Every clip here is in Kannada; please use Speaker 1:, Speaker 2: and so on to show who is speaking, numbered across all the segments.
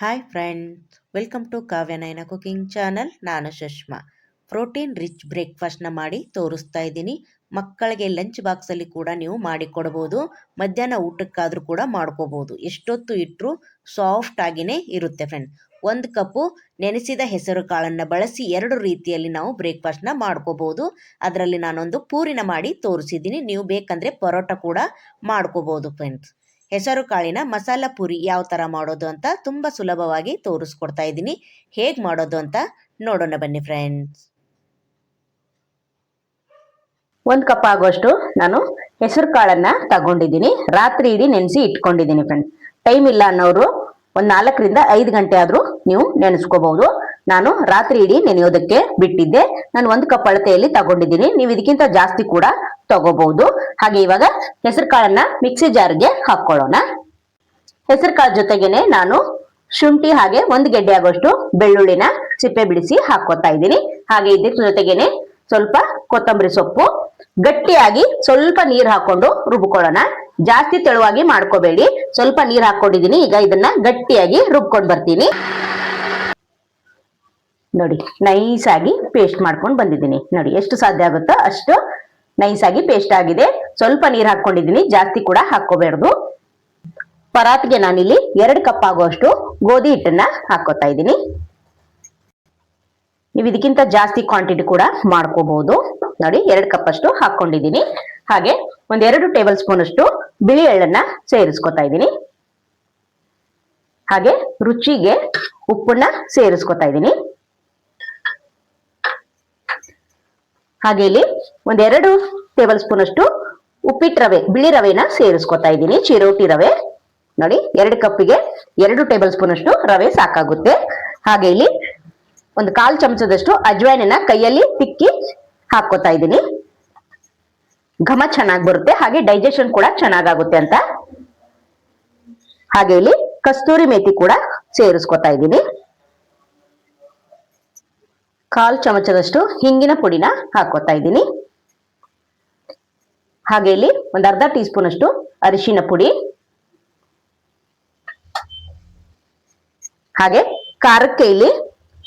Speaker 1: Hi friends welcome to Kavyanayana cooking channel ನಾನು ಸುಷ್ಮಾ ಪ್ರೋಟೀನ್ ರಿಚ್ ಬ್ರೇಕ್ಫಾಸ್ಟ್ನ ಮಾಡಿ ತೋರಿಸ್ತಾ ಇದ್ದೀನಿ. ಮಕ್ಕಳಿಗೆ ಲಂಚ್ ಬಾಕ್ಸಲ್ಲಿ ಕೂಡ ನೀವು ಮಾಡಿಕೊಡ್ಬೋದು ಮಧ್ಯಾಹ್ನ ಊಟಕ್ಕಾದರೂ ಕೂಡ ಮಾಡ್ಕೋಬೋದು. ಎಷ್ಟೊತ್ತು ಇಟ್ಟರು ಸಾಫ್ಟ್ ಆಗಿನೇ ಇರುತ್ತೆ ಫ್ರೆಂಡ್ ಒಂದು ಕಪ್ಪು ನೆನೆಸಿದ ಹೆಸರು ಕಾಳನ್ನು ಬಳಸಿ ಎರಡು ರೀತಿಯಲ್ಲಿ ನಾವು ಬ್ರೇಕ್ಫಾಸ್ಟ್ನ ಮಾಡ್ಕೋಬೋದು. ಅದರಲ್ಲಿ ನಾನೊಂದು ಪೂರಿನ ಮಾಡಿ ತೋರಿಸಿದ್ದೀನಿ. ನೀವು ಬೇಕಂದರೆ ಪರೋಟ ಕೂಡ ಮಾಡ್ಕೋಬೋದು ಫ್ರೆಂಡ್ಸ್ ಹೆಸರು ಕಾಳಿನ ಮಸಾಲ ಪೂರಿ ಯಾವ ಥರ ಮಾಡೋದು ಅಂತ ತುಂಬ ಸುಲಭವಾಗಿ ತೋರಿಸ್ಕೊಡ್ತಾ ಇದ್ದೀನಿ. ಹೇಗೆ ಮಾಡೋದು ಅಂತ ನೋಡೋಣ ಬನ್ನಿ ಫ್ರೆಂಡ್ಸ್
Speaker 2: ಒಂದು ಕಪ್ ಆಗುವಷ್ಟು ನಾನು ಹೆಸರು ಕಾಳನ್ನು ತಗೊಂಡಿದ್ದೀನಿ. ರಾತ್ರಿ ಇಡೀ ನೆನೆಸಿ ಇಟ್ಕೊಂಡಿದ್ದೀನಿ ಫ್ರೆಂಡ್ ಟೈಮ್ ಇಲ್ಲ ಅನ್ನೋರು ಒಂದು ನಾಲ್ಕರಿಂದ ಐದು ಗಂಟೆ ಆದ್ರೂ ನೀವು ನೆನೆಸ್ಕೋಬಹುದು. ನಾನು ರಾತ್ರಿ ಇಡೀ ನೆನೆಯೋದಕ್ಕೆ ಬಿಟ್ಟಿದ್ದೆ. ನಾನು ಒಂದು ಕಪ್ ಅಳತೆಯಲ್ಲಿ ತಗೊಂಡಿದ್ದೀನಿ. ನೀವು ಇದಕ್ಕಿಂತ ಜಾಸ್ತಿ ಕೂಡ ತಗೋಬಹುದು. ಹಾಗೆ ಇವಾಗ ಹೆಸರು ಕಾಳನ್ನ ಮಿಕ್ಸಿ ಜಾರ್ಗೆ ಹಾಕೊಳ್ಳೋಣ. ಹೆಸರು ಕಾಳು ಜೊತೆಗೇನೆ ನಾನು ಶುಂಠಿ ಹಾಗೆ ಒಂದು ಗೆಡ್ಡೆ ಆಗೋಷ್ಟು ಬೆಳ್ಳುಳ್ಳಿನ ಸಿಪ್ಪೆ ಬಿಡಿಸಿ ಹಾಕೋತಾ ಇದ್ದೀನಿ. ಹಾಗೆ ಇದ್ರ ಜೊತೆಗೆನೆ ಸ್ವಲ್ಪ ಕೊತ್ತಂಬರಿ ಸೊಪ್ಪು, ಗಟ್ಟಿಯಾಗಿ ಸ್ವಲ್ಪ ನೀರ್ ಹಾಕೊಂಡು ರುಬ್ಕೊಳ್ಳೋಣ. ಜಾಸ್ತಿ ತೆಳುವಾಗಿ ಮಾಡ್ಕೋಬೇಡಿ. ಸ್ವಲ್ಪ ನೀರ್ ಹಾಕೊಂಡಿದೀನಿ ಈಗ ಇದನ್ನ ಗಟ್ಟಿಯಾಗಿ ರುಬ್ಕೊಂಡ್ ಬರ್ತೀನಿ. ನೋಡಿ ನೈಸ್ ಆಗಿ ಪೇಸ್ಟ್ ಮಾಡ್ಕೊಂಡು ಬಂದಿದ್ದೀನಿ. ನೋಡಿ, ಎಷ್ಟು ಸಾಧ್ಯ ಆಗುತ್ತೋ ಅಷ್ಟು ನೈಸ್ ಆಗಿ ಪೇಸ್ಟ್ ಆಗಿದೆ. ಸ್ವಲ್ಪ ನೀರ್ ಹಾಕೊಂಡಿದೀನಿ ಜಾಸ್ತಿ ಕೂಡ ಹಾಕೋಬಾರ್ದು ಪರಾತ್ಗೆ ನಾನಿಲ್ಲಿ ಎರಡು ಕಪ್ ಆಗುವಷ್ಟು ಗೋಧಿ ಹಿಟ್ಟನ್ನ ಹಾಕೋತಾ ಇದ್ದೀನಿ. ನೀವು ಇದಕ್ಕಿಂತ ಜಾಸ್ತಿ ಕ್ವಾಂಟಿಟಿ ಕೂಡ ಮಾಡ್ಕೋಬಹುದು ನೋಡಿ, ಎರಡು ಕಪ್ ಅಷ್ಟು ಹಾಕೊಂಡಿದ್ದೀನಿ ಹಾಗೆ ಒಂದ್ ಎರಡು ಟೇಬಲ್ ಸ್ಪೂನ್ ಅಷ್ಟು ಬಿಳಿ ಎಳ್ಳನ್ನ ಸೇರಿಸ್ಕೊತಾ ಇದ್ದೀನಿ. ಹಾಗೆ ರುಚಿಗೆ ಉಪ್ಪನ್ನ ಸೇರಿಸ್ಕೊತಾ ಇದ್ದೀನಿ. ಹಾಗೆ ಇಲ್ಲಿ ಒಂದೆರಡು ಟೇಬಲ್ ಸ್ಪೂನ್ ಅಷ್ಟು ಉಪ್ಪಿಟ್ಟು ರವೆ, ಬಿಳಿ ರವೆನ ಸೇರಿಸ್ಕೊತಾ ಇದ್ದೀನಿ. ಚಿರೋಟಿ ರವೆ. ನೋಡಿ, ಎರಡು ಕಪ್ಪಿಗೆ ಎರಡು ಟೇಬಲ್ ಸ್ಪೂನ್ ಅಷ್ಟು ರವೆ ಸಾಕಾಗುತ್ತೆ. ಹಾಗೆ ಇಲ್ಲಿ ಒಂದು ಕಾಲ್ ಚಮಚದಷ್ಟು ಅಜ್ವಾಯಿನ ಕೈಯಲ್ಲಿ ತಿಕ್ಕಿ ಹಾಕೋತಾ ಇದ್ದೀನಿ. ಘಮ ಚೆನ್ನಾಗಿ ಬರುತ್ತೆ. ಹಾಗೆ ಡೈಜೆಷನ್ ಕೂಡ ಚೆನ್ನಾಗಾಗುತ್ತೆ ಅಂತ. ಹಾಗೆ ಇಲ್ಲಿ ಕಸ್ತೂರಿ ಮೇತಿ ಕೂಡ ಸೇರಿಸ್ಕೊತಾ ಇದ್ದೀನಿ. ಕಾಲ್ ಚಮಚದಷ್ಟು ಹಿಂಗಿನ ಪುಡಿನ ಹಾಕೋತಾ ಇದ್ದೀನಿ. ಹಾಗೆ ಇಲ್ಲಿ ಒಂದು ಅರ್ಧ ಟೀ ಸ್ಪೂನ್ ಅಷ್ಟು ಅರಿಶಿನ ಪುಡಿ. ಹಾಗೆ ಖಾರಕ್ಕೆ ಇಲ್ಲಿ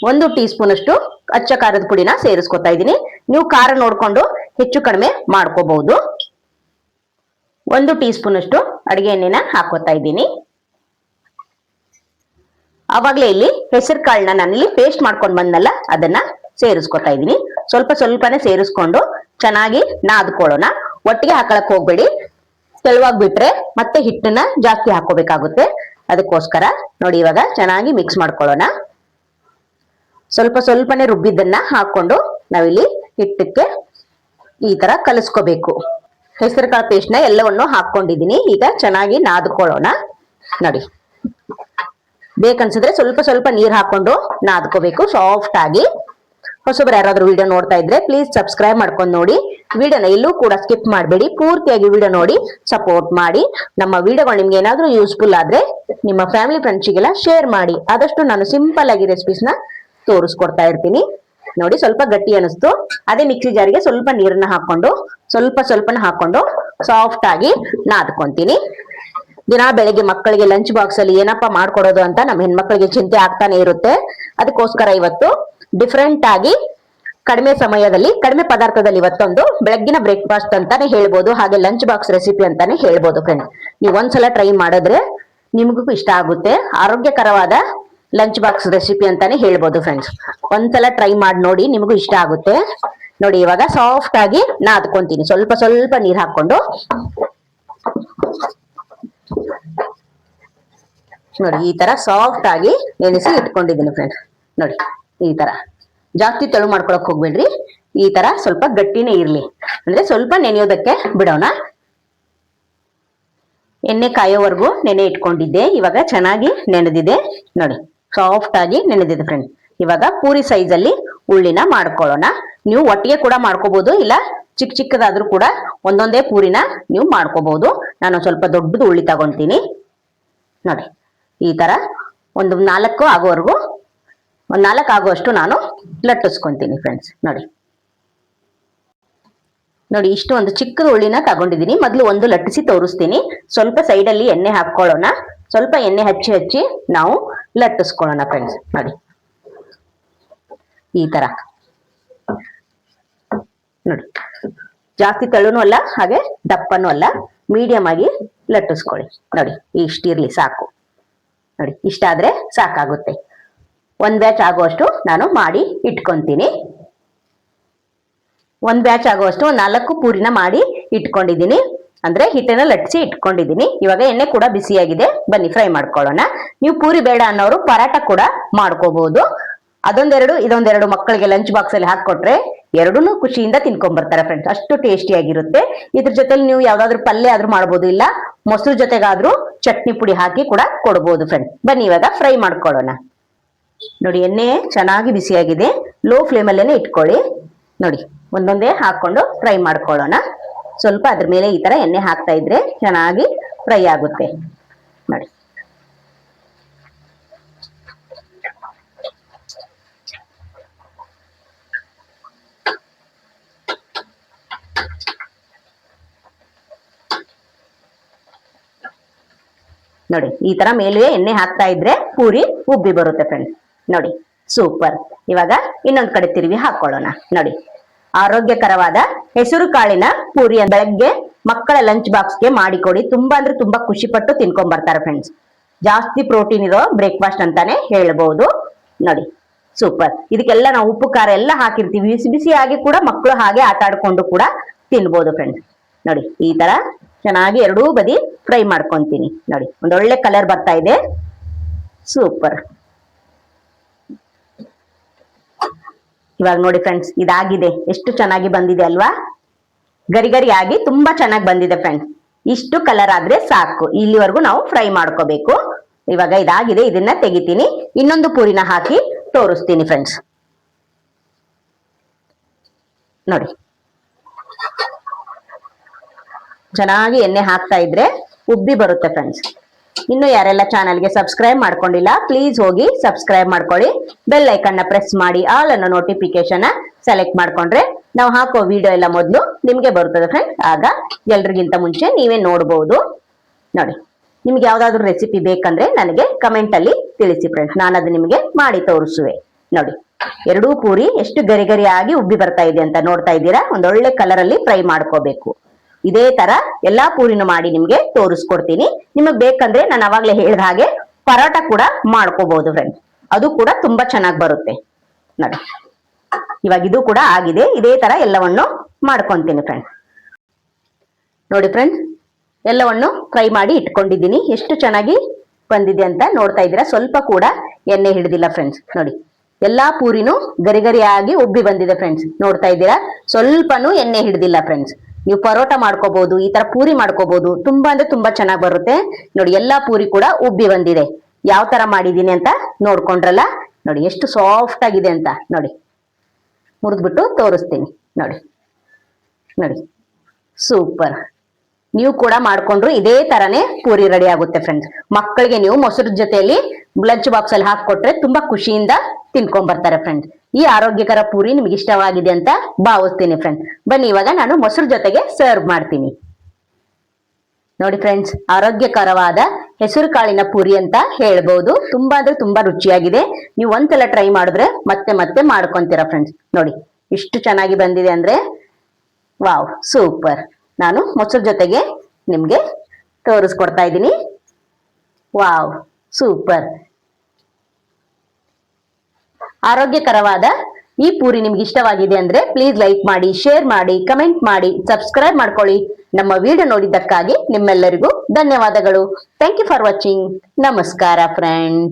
Speaker 2: ಒಂದು ಟೀ ಸ್ಪೂನ್ ಅಷ್ಟು ಅಚ್ಚ ಖಾರದ ಪುಡಿನ ಸೇರಿಸ್ಕೊತಾ ಇದ್ದೀನಿ. ನೀವು ಖಾರ ನೋಡ್ಕೊಂಡು ಹೆಚ್ಚು ಕಡಿಮೆ ಮಾಡ್ಕೋಬಹುದು ಒಂದು ಟೀ ಸ್ಪೂನ್ ಅಷ್ಟು ಅಡಿಗೆ ಎಣ್ಣೆನ ಹಾಕೋತಾ ಇದ್ದೀನಿ. ಅವಾಗ್ಲೇ ಇಲ್ಲಿ ಹೆಸರು ಕಾಳನ್ನ ನಾನಿಲ್ಲಿ ಪೇಸ್ಟ್ ಮಾಡ್ಕೊಂಡು ಬಂದಲ್ಲ ಅದನ್ನ ಸೇರಿಸ್ಕೊತಾ ಇದೀನಿ ಸ್ವಲ್ಪ ಸ್ವಲ್ಪನೇ ಸೇರಿಸ್ಕೊಂಡು ಚೆನ್ನಾಗಿ ನಾದ್ಕೊಳ್ಳೋಣ. ಒಟ್ಟಿಗೆ ಹಾಕೊಳಕ್ ಹೋಗ್ಬೇಡಿ. ತೆಳುವಾಗಿ ಬಿಟ್ರೆ ಮತ್ತೆ ಹಿಟ್ಟನ್ನ ಜಾಸ್ತಿ ಹಾಕೋಬೇಕಾಗುತ್ತೆ ಅದಕ್ಕೋಸ್ಕರ ನೋಡಿ ಇವಾಗ ಚೆನ್ನಾಗಿ ಮಿಕ್ಸ್ ಮಾಡ್ಕೊಳ್ಳೋಣ. ಸ್ವಲ್ಪ ಸ್ವಲ್ಪನೇ ರುಬ್ಬಿದ್ದನ್ನ ಹಾಕೊಂಡು ನಾವಿಲ್ಲಿ ಹಿಟ್ಟಕ್ಕೆ ಈ ತರ ಕಲಿಸ್ಕೋಬೇಕು. ಹೆಸರು ಕಾಳು ಪೇಸ್ಟ್ನ ಎಲ್ಲವನ್ನು ಹಾಕೊಂಡಿದ್ದೀನಿ ಈಗ ಚೆನ್ನಾಗಿ ನಾದ್ಕೊಳ್ಳೋಣ. ನೋಡಿ. ಬೇಕನ್ಸಿದ್ರೆ ಸ್ವಲ್ಪ ಸ್ವಲ್ಪ ನೀರ್ ಹಾಕೊಂಡು ನಾದ್ಕೋಬೇಕು ಸಾಫ್ಟ್ ಆಗಿ. ಹೊಸಬ್ರು ಯಾರಾದ್ರೂ ವಿಡಿಯೋ ನೋಡ್ತಾ ಇದ್ರೆ ಪ್ಲೀಸ್ ಸಬ್ಸ್ಕ್ರೈಬ್ ಮಾಡ್ಕೊಂಡು ನೋಡಿ. ವಿಡಿಯೋನ ಇಲ್ಲೂ ಕೂಡ ಸ್ಕಿಪ್ ಮಾಡಬೇಡಿ. ಪೂರ್ತಿಯಾಗಿ ವಿಡಿಯೋ ನೋಡಿ ಸಪೋರ್ಟ್ ಮಾಡಿ. ನಮ್ಮ ವಿಡಿಯೋಗಳು ನಿಮ್ಗೆ ಏನಾದ್ರೂ ಯೂಸ್ಫುಲ್ ಆದ್ರೆ ನಿಮ್ಮ ಫ್ಯಾಮಿಲಿ ಫ್ರೆಂಡ್ಸಿಗೆಲ್ಲ ಶೇರ್ ಮಾಡಿ. ಆದಷ್ಟು ನಾನು ಸಿಂಪಲ್ ಆಗಿ ರೆಸಿಪೀಸ್ನ ತೋರಿಸ್ಕೊಡ್ತಾ ಇರ್ತೀನಿ. ನೋಡಿ ಸ್ವಲ್ಪ ಗಟ್ಟಿ ಅನಿಸ್ತು. ಅದೇ ಮಿಕ್ಸಿ ಜಾರಿಗೆ ಸ್ವಲ್ಪ ನೀರನ್ನ ಹಾಕೊಂಡು, ಸ್ವಲ್ಪ ಸ್ವಲ್ಪನ ಹಾಕೊಂಡು ಸಾಫ್ಟ್ ಆಗಿ ನಾದ್ಕೊಂತೀನಿ. ದಿನ ಬೆಳಿಗ್ಗೆ ಮಕ್ಕಳಿಗೆ ಲಂಚ್ ಬಾಕ್ಸ್ ಅಲ್ಲಿ ಏನಪ್ಪಾ ಮಾಡ್ಕೊಡೋದು ಅಂತ ನಮ್ಮ ಹೆಣ್ಮಕ್ಳಿಗೆ ಚಿಂತೆ ಆಗ್ತಾನೆ ಇರುತ್ತೆ. ಅದಕ್ಕೋಸ್ಕರ ಇವತ್ತು ಡಿಫ್ರೆಂಟ್ ಆಗಿ ಕಡಿಮೆ ಸಮಯದಲ್ಲಿ, ಕಡಿಮೆ ಪದಾರ್ಥದಲ್ಲಿ ಇವತ್ತೊಂದು ಬೆಳಗ್ಗಿನ ಬ್ರೇಕ್ಫಾಸ್ಟ್ ಅಂತಾನೆ ಹೇಳ್ಬೋದು, ಹಾಗೆ ಲಂಚ್ ಬಾಕ್ಸ್ ರೆಸಿಪಿ ಅಂತಾನೆ ಹೇಳ್ಬೋದು ಫ್ರೆಂಡ್ ನೀವು ಒಂದ್ಸಲ ಟ್ರೈ ಮಾಡಿದ್ರೆ ನಿಮಗೂ ಇಷ್ಟ ಆಗುತ್ತೆ. ಆರೋಗ್ಯಕರವಾದ ಲಂಚ್ ಬಾಕ್ಸ್ ರೆಸಿಪಿ ಅಂತಾನೆ ಹೇಳ್ಬೋದು ಫ್ರೆಂಡ್ಸ್ ಒಂದ್ಸಲ ಟ್ರೈ ಮಾಡಿ ನೋಡಿ ನಿಮಗೂ ಇಷ್ಟ ಆಗುತ್ತೆ. ನೋಡಿ ಇವಾಗ ಸಾಫ್ಟ್ ಆಗಿ ನಾದ್ಕೊಂತೀನಿ. ಸ್ವಲ್ಪ ಸ್ವಲ್ಪ ನೀರ್ ಹಾಕೊಂಡು ನೋಡಿ, ಈ ತರ ಸಾಫ್ಟ್ ಆಗಿ ನೆನೆಸಿ ಇಟ್ಕೊಂಡಿದ್ದೀನಿ ಫ್ರೆಂಡ್ ನೋಡಿ, ಈ ತರ. ಜಾಸ್ತಿ ತೆಳು ಮಾಡ್ಕೊಳಕ್ ಹೋಗ್ಬೇಡ್ರಿ. ಈ ತರ ಸ್ವಲ್ಪ ಗಟ್ಟಿನೇ ಇರ್ಲಿ. ಅಂದ್ರೆ ಸ್ವಲ್ಪ ನೆನೆಯೋದಕ್ಕೆ ಬಿಡೋಣ. ಎಣ್ಣೆ ಕಾಯೋವರೆಗೂ ನೆನೆ ಇಟ್ಕೊಂಡಿದ್ದೆ. ಇವಾಗ ಚೆನ್ನಾಗಿ ನೆನೆದಿದೆ. ನೋಡಿ ಸಾಫ್ಟ್ ಆಗಿ ನೆನೆದಿದೆ ಫ್ರೆಂಡ್ ಇವಾಗ ಪೂರಿ ಸೈಜ್ ಅಲ್ಲಿ ಉಳ್ಳಿನ ಮಾಡ್ಕೊಳ್ಳೋಣ. ನೀವು ಒಟ್ಟಿಗೆ ಕೂಡ ಮಾಡ್ಕೋಬಹುದು ಇಲ್ಲ ಚಿಕ್ಕ ಚಿಕ್ಕದಾದ್ರೂ ಕೂಡ ಒಂದೊಂದೇ ಪೂರಿನ ನೀವು ಮಾಡ್ಕೋಬಹುದು ನಾನು ಸ್ವಲ್ಪ ದೊಡ್ಡದು ಉಳ್ಳಿ ತಗೊಂತೀನಿ. ನೋಡಿ ಈ ತರ ಒಂದು ನಾಲ್ಕು ಆಗೋವರೆಗೂ, ಒಂದು ನಾಲ್ಕು ಆಗುವಷ್ಟು ನಾನು ಲಟ್ಟಿಸ್ಕೊಂತೀನಿ ಫ್ರೆಂಡ್ಸ್ ನೋಡಿ. ನೋಡಿ, ಇಷ್ಟು ಒಂದು ಚಿಕ್ಕದ ಉಳ್ಳಿನ ತಗೊಂಡಿದ್ದೀನಿ. ಮೊದಲು ಒಂದು ಲಟ್ಟಿಸಿ ತೋರಿಸ್ತೀನಿ. ಸ್ವಲ್ಪ ಸೈಡಲ್ಲಿ ಎಣ್ಣೆ ಹಾಕೊಳ್ಳೋಣ ಸ್ವಲ್ಪ ಎಣ್ಣೆ ಹಚ್ಚಿ ಹಚ್ಚಿ ನಾವು ಲಟ್ಟಿಸ್ಕೊಳ್ಳೋಣ ಫ್ರೆಂಡ್ಸ್ ನೋಡಿ. ಈ ತರ. ನೋಡಿ. ಜಾಸ್ತಿ ತೆಳುನೂ ಅಲ್ಲ, ಹಾಗೆ ದಪ್ಪನೂ ಅಲ್ಲ. ಮೀಡಿಯಂ ಆಗಿ ಲಟ್ಟಿಸ್ಕೊಳ್ಳಿ. ನೋಡಿ, ಇಷ್ಟಿರ್ಲಿ ಸಾಕು. ನೋಡಿ ಇಷ್ಟಾದ್ರೆ ಸಾಕಾಗುತ್ತೆ. ಒಂದ್ ಬ್ಯಾಚ್ ಆಗುವಷ್ಟು ನಾನು ಮಾಡಿ ಇಟ್ಕೊಂತೀನಿ. ಒಂದ್ ಬ್ಯಾಚ್ ಆಗುವಷ್ಟು ನಾಲ್ಕು ಪೂರಿನ ಮಾಡಿ ಇಟ್ಕೊಂಡಿದ್ದೀನಿ. ಅಂದ್ರೆ ಹಿಟ್ಟನ್ನ ಲಟ್ಸಿ ಇಟ್ಕೊಂಡಿದ್ದೀನಿ. ಇವಾಗ ಎಣ್ಣೆ ಕೂಡ ಬಿಸಿಯಾಗಿದೆ. ಬನ್ನಿ ಫ್ರೈ ಮಾಡ್ಕೊಳ್ಳೋಣ. ನೀವು ಪೂರಿ ಬೇಡ ಅನ್ನೋರು ಪರಾಟ ಕೂಡ ಮಾಡ್ಕೋಬಹುದು ಅದೊಂದೆರಡು, ಇದೊಂದೆರಡು ಮಕ್ಕಳಿಗೆ ಲಂಚ್ ಬಾಕ್ಸ್ ಅಲ್ಲಿ ಹಾಕೊಟ್ರೆ ಎರಡೂನು ಖುಷಿಯಿಂದ ತಿನ್ಕೊಂಡ್ ಬರ್ತಾರೆ ಫ್ರೆಂಡ್ಸ್ ಅಷ್ಟು ಟೇಸ್ಟಿ ಆಗಿರುತ್ತೆ. ಇದ್ರ ಜೊತೆಲಿ ನೀವು ಯಾವ್ದಾದ್ರು ಪಲ್ಯ ಆದ್ರೂ ಮಾಡ್ಬೋದು, ಇಲ್ಲ ಮೊಸರು ಜೊತೆಗಾದ್ರೂ ಚಟ್ನಿ ಪುಡಿ ಹಾಕಿ ಕೂಡ ಕೊಡ್ಬೋದು ಫ್ರೆಂಡ್ಸ್ ಬನ್ನಿ ಇವಾಗ ಫ್ರೈ ಮಾಡ್ಕೊಳ್ಳೋಣ. ನೋಡಿ, ಎಣ್ಣೆ ಚೆನ್ನಾಗಿ ಬಿಸಿಯಾಗಿದೆ. ಲೋ ಫ್ಲೇಮಲ್ಲೇನೆ ಇಟ್ಕೊಳ್ಳಿ. ನೋಡಿ, ಒಂದೊಂದೇ ಹಾಕೊಂಡು ಫ್ರೈ ಮಾಡ್ಕೊಳ್ಳೋಣ. ಸ್ವಲ್ಪ ಅದ್ರ ಮೇಲೆ ಈ ತರ ಎಣ್ಣೆ ಹಾಕ್ತಾ ಇದ್ರೆ ಚೆನ್ನಾಗಿ ಫ್ರೈ ಆಗುತ್ತೆ. ನೋಡಿ. ನೋಡಿ, ಈ ತರ ಮೇಲೆ ಎಣ್ಣೆ ಹಾಕ್ತಾ ಇದ್ರೆ ಪೂರಿ ಉಬ್ಬಿ ಬರುತ್ತೆ ಫ್ರೆಂಡ್ಸ್ ನೋಡಿ ಸೂಪರ್ ಇವಾಗ ಇನ್ನೊಂದ್ ಕಡೆ ತಿರುವಿ ಹಾಕೊಳ್ಳೋಣ. ನೋಡಿ, ಆರೋಗ್ಯಕರವಾದ ಹೆಸರು ಕಾಳಿನ ಪೂರಿ ಬೆಳಗ್ಗೆ ಮಕ್ಕಳ ಲಂಚ್ ಬಾಕ್ಸ್ಗೆ ಮಾಡಿಕೊಡಿ. ತುಂಬಾ ಅಂದ್ರೆ ತುಂಬಾ ಖುಷಿ ಪಟ್ಟು ತಿನ್ಕೊಂಡ್ ಬರ್ತಾರೆ ಫ್ರೆಂಡ್ಸ್ ಜಾಸ್ತಿ ಪ್ರೋಟೀನ್ ಇರೋ ಬ್ರೇಕ್ಫಾಸ್ಟ್ ಅಂತಾನೆ ಹೇಳ್ಬಹುದು ನೋಡಿ ಸೂಪರ್ ಇದಕ್ಕೆಲ್ಲ ನಾವು ಉಪ್ಪು, ಖಾರ ಎಲ್ಲ ಹಾಕಿರ್ತೀವಿ. ಬಿಸಿ ಬಿಸಿಯಾಗಿ ಕೂಡ ಮಕ್ಕಳು ಹಾಗೆ ಆಟ ಆಡ್ಕೊಂಡು ಕೂಡ ತಿನ್ಬೋದು ಫ್ರೆಂಡ್ಸ್ ನೋಡಿ, ಈ ತರ ಚೆನ್ನಾಗಿ ಎರಡೂ ಬದಿ ಫ್ರೈ ಮಾಡ್ಕೊಂತೀನಿ. ನೋಡಿ ಒಂದೊಳ್ಳೆ ಕಲರ್ ಬರ್ತಾ ಇದೆ. ಸೂಪರ್ ಇವಾಗ ನೋಡಿ ಫ್ರೆಂಡ್ಸ್ ಇದಾಗಿದೆ. ಎಷ್ಟು ಚೆನ್ನಾಗಿ ಬಂದಿದೆ ಅಲ್ವಾ? ಗರಿ ಗರಿ ಆಗಿ ತುಂಬಾ ಚೆನ್ನಾಗಿ ಬಂದಿದೆ ಫ್ರೆಂಡ್ಸ್ ಇಷ್ಟು ಕಲರ್ ಆದ್ರೆ ಸಾಕು. ಇಲ್ಲಿವರೆಗೂ ನಾವು ಫ್ರೈ ಮಾಡ್ಕೋಬೇಕು. ಇವಾಗ ಇದಾಗಿದೆ, ಇದನ್ನ ತೆಗಿತೀನಿ. ಇನ್ನೊಂದು ಪೂರಿನ ಹಾಕಿ ತೋರಿಸ್ತೀನಿ ಫ್ರೆಂಡ್ಸ್ ನೋಡಿ. ಚೆನ್ನಾಗಿ ಎಣ್ಣೆ ಹಾಕ್ತಾ ಇದ್ರೆ ಉಬ್ಬಿ ಬರುತ್ತೆ ಫ್ರೆಂಡ್ಸ್ ಇನ್ನು ಯಾರೆಲ್ಲ ಚಾನಲ್ಗೆ ಸಬ್ಸ್ಕ್ರೈಬ್ ಮಾಡ್ಕೊಂಡಿಲ್ಲ ಪ್ಲೀಸ್ ಹೋಗಿ ಸಬ್ಸ್ಕ್ರೈಬ್ ಮಾಡ್ಕೊಳ್ಳಿ. ಬೆಲ್ ಐಕನ್ನ ಪ್ರೆಸ್ ಮಾಡಿ ಆಲ್ ಅನ್ನೋ ನೋಟಿಫಿಕೇಶನ್ ಸೆಲೆಕ್ಟ್ ಮಾಡ್ಕೊಂಡ್ರೆ ನಾವು ಹಾಕೋ ವಿಡಿಯೋ ಎಲ್ಲ ಮೊದಲು ನಿಮ್ಗೆ ಬರ್ತದೆ ಫ್ರೆಂಡ್ಸ್ ಆಗ ಎಲ್ರಿಗಿಂತ ಮುಂಚೆ ನೀವೇ ನೋಡಬಹುದು ನೋಡಿ, ನಿಮ್ಗೆ ಯಾವ್ದಾದ್ರು ರೆಸಿಪಿ ಬೇಕಂದ್ರೆ ನನಗೆ ಕಮೆಂಟ್ ಅಲ್ಲಿ ತಿಳಿಸಿ ಫ್ರೆಂಡ್ಸ್ ನಾನು ಅದು ನಿಮಗೆ ಮಾಡಿ ತೋರಿಸುವೆ. ನೋಡಿ, ಎರಡೂ ಪೂರಿ ಎಷ್ಟು ಗರಿ ಆಗಿ ಉಬ್ಬಿ ಬರ್ತಾ ಇದೆ ಅಂತ ನೋಡ್ತಾ ಇದ್ದೀರಾ? ಒಂದೊಳ್ಳೆ ಕಲರ್ ಅಲ್ಲಿ ಫ್ರೈ ಮಾಡ್ಕೋಬೇಕು. ಇದೇ ತರ ಎಲ್ಲಾ ಪೂರಿನೂ ಮಾಡಿ ನಿಮ್ಗೆ ತೋರಿಸ್ಕೊಡ್ತೀನಿ. ನಿಮಗ್ ಬೇಕಂದ್ರೆ ನಾನು ಅವಾಗ್ಲೇ ಹೇಳಿದ ಹಾಗೆ ಪರೋಟ ಕೂಡ ಮಾಡ್ಕೋಬಹುದು ಫ್ರೆಂಡ್ಸ್ ಅದು ಕೂಡ ತುಂಬಾ ಚೆನ್ನಾಗಿ ಬರುತ್ತೆ. ನೋಡಿ. ಇವಾಗ ಇದು ಕೂಡ ಆಗಿದೆ. ಇದೇ ತರ ಎಲ್ಲವನ್ನು ಮಾಡ್ಕೊಂತೀನಿ ಫ್ರೆಂಡ್ಸ್ ನೋಡಿ ಫ್ರೆಂಡ್ಸ್ ಎಲ್ಲವನ್ನು ಫ್ರೈ ಮಾಡಿ ಇಟ್ಕೊಂಡಿದ್ದೀನಿ. ಎಷ್ಟು ಚೆನ್ನಾಗಿ ಬಂದಿದೆ ಅಂತ ನೋಡ್ತಾ ಇದ್ದೀರಾ? ಸ್ವಲ್ಪ ಕೂಡ ಎಣ್ಣೆ ಹಿಡಿದಿಲ್ಲ ಫ್ರೆಂಡ್ಸ್ ನೋಡಿ. ಎಲ್ಲಾ ಪೂರಿನೂ ಗರಿಗರಿಯಾಗಿ ಉಬ್ಬಿ ಬಂದಿದೆ ಫ್ರೆಂಡ್ಸ್ ನೋಡ್ತಾ ಇದ್ದೀರಾ? ಸ್ವಲ್ಪನೂ ಎಣ್ಣೆ ಹಿಡಿದಿಲ್ಲ ಫ್ರೆಂಡ್ಸ್ ನೀವು ಪರೋಟ ಮಾಡ್ಕೋಬಹುದು ಈ ತರ ಪೂರಿ ಮಾಡ್ಕೋಬಹುದು ತುಂಬಾ ಅಂದ್ರೆ ತುಂಬಾ ಚೆನ್ನಾಗಿ ಬರುತ್ತೆ. ನೋಡಿ, ಎಲ್ಲಾ ಪೂರಿ ಕೂಡ ಉಬ್ಬಿ ಬಂದಿದೆ. ಯಾವ ತರ ಮಾಡಿದೀನಿ ಅಂತ ನೋಡ್ಕೊಂಡ್ರಲ್ಲ? ನೋಡಿ, ಎಷ್ಟು ಸಾಫ್ಟ್ ಆಗಿದೆ ಅಂತ. ನೋಡಿ, ಮುರಿದ್ಬಿಟ್ಟು ತೋರಿಸ್ತೀನಿ. ನೋಡಿ ನೋಡಿ. ಸೂಪರ್. ನೀವು ಕೂಡ ಮಾಡ್ಕೊಂಡ್ರು ಇದೇ ತರನೇ ಪೂರಿ ರೆಡಿ ಆಗುತ್ತೆ ಫ್ರೆಂಡ್ಸ್ ಮಕ್ಕಳಿಗೆ ನೀವು ಮೊಸರು ಜೊತೆಯಲ್ಲಿ ಲಂಚ್ ಬಾಕ್ಸ್ ಅಲ್ಲಿ ಹಾಕೊಟ್ರೆ ತುಂಬಾ ಖುಷಿಯಿಂದ ತಿನ್ಕೊಂಡ್ ಬರ್ತಾರೆ ಫ್ರೆಂಡ್ಸ್ ಈ ಆರೋಗ್ಯಕರ ಪೂರಿ ನಿಮ್ಗೆ ಇಷ್ಟವಾಗಿದೆ ಅಂತ ಭಾವಿಸ್ತೀನಿ ಫ್ರೆಂಡ್ಸ್ ಬನ್ನಿ, ಇವಾಗ ನಾನು ಮೊಸರು ಜೊತೆಗೆ ಸರ್ವ್ ಮಾಡ್ತೀನಿ. ನೋಡಿ ಫ್ರೆಂಡ್ಸ್ ಆರೋಗ್ಯಕರವಾದ ಹೆಸರು ಕಾಳಿನ ಪೂರಿ ಅಂತ ಹೇಳ್ಬಹುದು ತುಂಬಾ ಅಂದ್ರೆ ತುಂಬಾ ರುಚಿಯಾಗಿದೆ. ನೀವು ಒಂದ್ಸಲ ಟ್ರೈ ಮಾಡಿದ್ರೆ ಮತ್ತೆ ಮತ್ತೆ ಮಾಡ್ಕೊಂತೀರಾ ಫ್ರೆಂಡ್ಸ್ ನೋಡಿ, ಇಷ್ಟು ಚೆನ್ನಾಗಿ ಬಂದಿದೆ ಅಂದ್ರೆ ವಾವ್ ಸೂಪರ್ ನಾನು ಮೊಸರು ಜೊತೆಗೆ ನಿಮ್ಗೆ ತೋರಿಸ್ಕೊಡ್ತಾ ಇದ್ದೀನಿ. Wow, super. ಆರೋಗ್ಯಕರವಾದ ಈ ಪೂರಿ ನಿಮ್ಗೆ ಇಷ್ಟವಾಗಿದೆ ಅಂದ್ರೆ ಪ್ಲೀಸ್ ಲೈಕ್ ಮಾಡಿ ಶೇರ್ ಮಾಡಿ ಕಮೆಂಟ್ ಮಾಡಿ ಸಬ್ಸ್ಕ್ರೈಬ್ ಮಾಡ್ಕೊಳ್ಳಿ. ನಮ್ಮ ವಿಡಿಯೋ ನೋಡಿದ್ದಕ್ಕಾಗಿ ನಿಮ್ಮೆಲ್ಲರಿಗೂ ಧನ್ಯವಾದಗಳು. ಥ್ಯಾಂಕ್ ಯು ಫಾರ್ ವಾಚಿಂಗ್ ನಮಸ್ಕಾರ ಫ್ರೆಂಡ್